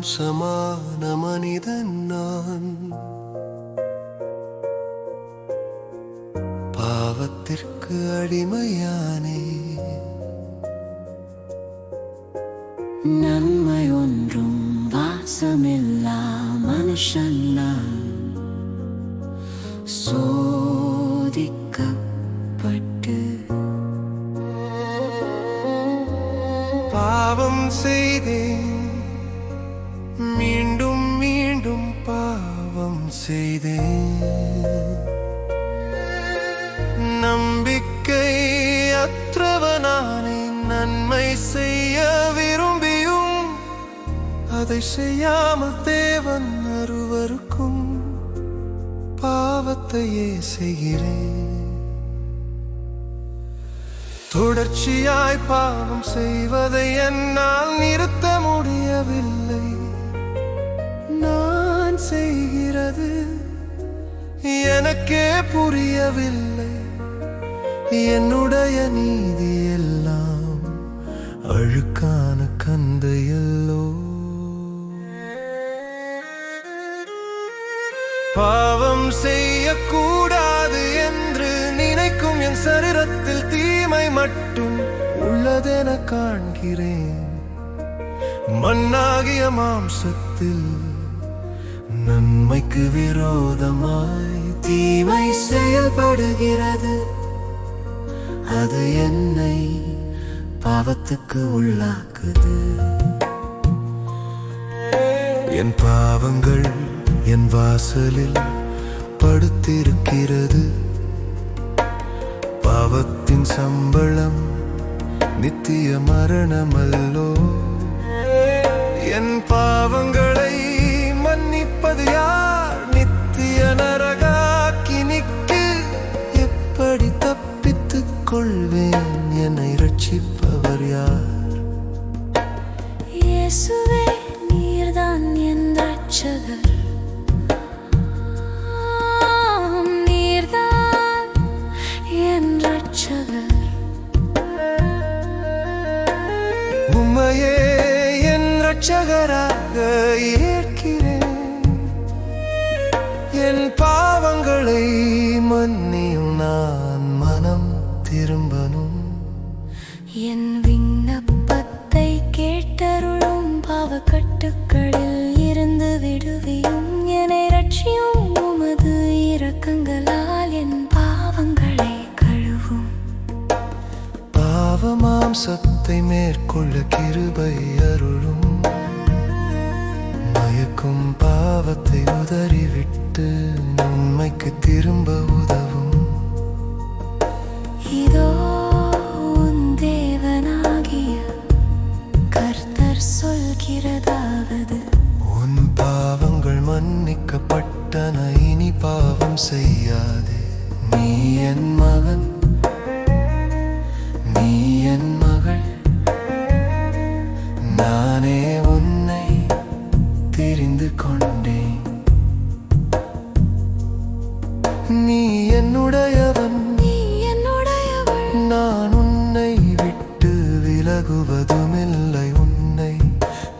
மோசமான மனிதன் நான். பாவத்திற்கு அடிமையானே. நன்மை ஒன்றும் வாசமில்லா மனுஷன் நான் சோதிக்கப்பட்டு. பாவம் செய்தேன். அதை செய்யாமல் தேவன் அருவருக்கும் பாவத்தையே செய்கிறேன். தொடர்ச்சியாய் பாவம் செய்வதை என்னால் நிறுத்த முடியவில்லை. நான் செய்கிறது எனக்கே புரியவில்லை. என்னுடைய நீதி எல்லாம் அழுக்கான கந்தையல்லோ. பாவம் செய்யக்கூடாது என்று நினைக்கும் என் சரீரத்தில் தீமை மட்டும் உள்ளதென காண்கிறேன். மண்ணாகிய மாம்சத்தில் நன்மைக்கு விரோதமாய் தீமை செயல்படுகிறது. அது என்னை பாவத்துக்கு உள்ளாக்குது. என் பாவங்கள் என் வாசலில் படுத்திருக்கிறது. பாவத்தின் சம்பளம் நித்திய மரணமல்லோ. என் பாவங்களை மன்னிப்பது யார்? நித்திய நரகாக்கினிக்கு எப்படி தப்பித்துக் கொள்வேன் என்னை ரட்சிப்பவர் யார்? இயேசுவே நீர்தான் என் ரட்சகர் உம்மையே என் ரட்சகராக ஏற்கிறேன். என் பாவங்களை மன்னியும் நான் மனம் திரும்பணும். மாம்சத்தை மேற்கொள்ள கிருபை அருளும். மயக்கும் பாவத்தை உதறிவிட்டு உண்மைக்கு திரும்ப உதவும். இதோ உன் தேவனாகிய கர்த்தர் சொல்கிறதாவது. உன் பாவங்கள் மன்னிக்கப்பட்டன இனி பாவம் செய்யாதே. நீ என் மகன் நீ என்னுடையவன். நீ என்னுடையவள். நான் உன்னை விட்டு விலகுவதுமில்லை. உன்னை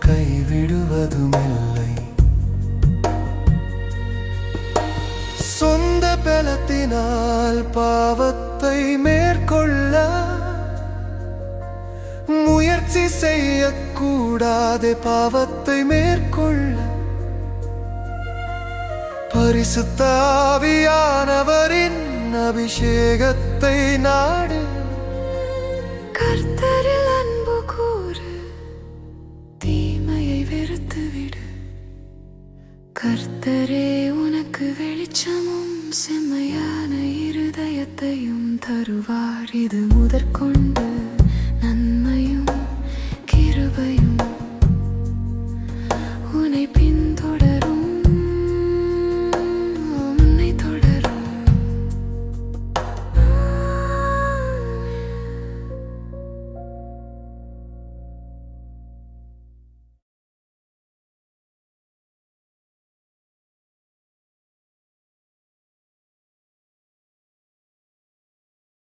கைவிடுவதுமில்லை. சொந்த பலத்தினால் பாவத்தை மேற்கொள்ள முயற்சி செய்யக்கூடாதே. பாவத்தை மேற்கொள்ள பரிசுத்தாவியானவரின் அபிஷேகத்தை நாடு. கர்த்தரில் அன்பு கூறு தீமையை வெறுத்து விடு கர்த்தரே உனக்கு வெளிச்சமும் செம்மையான இருதயத்தையும் தருவார் இது முதற்கொண்டு.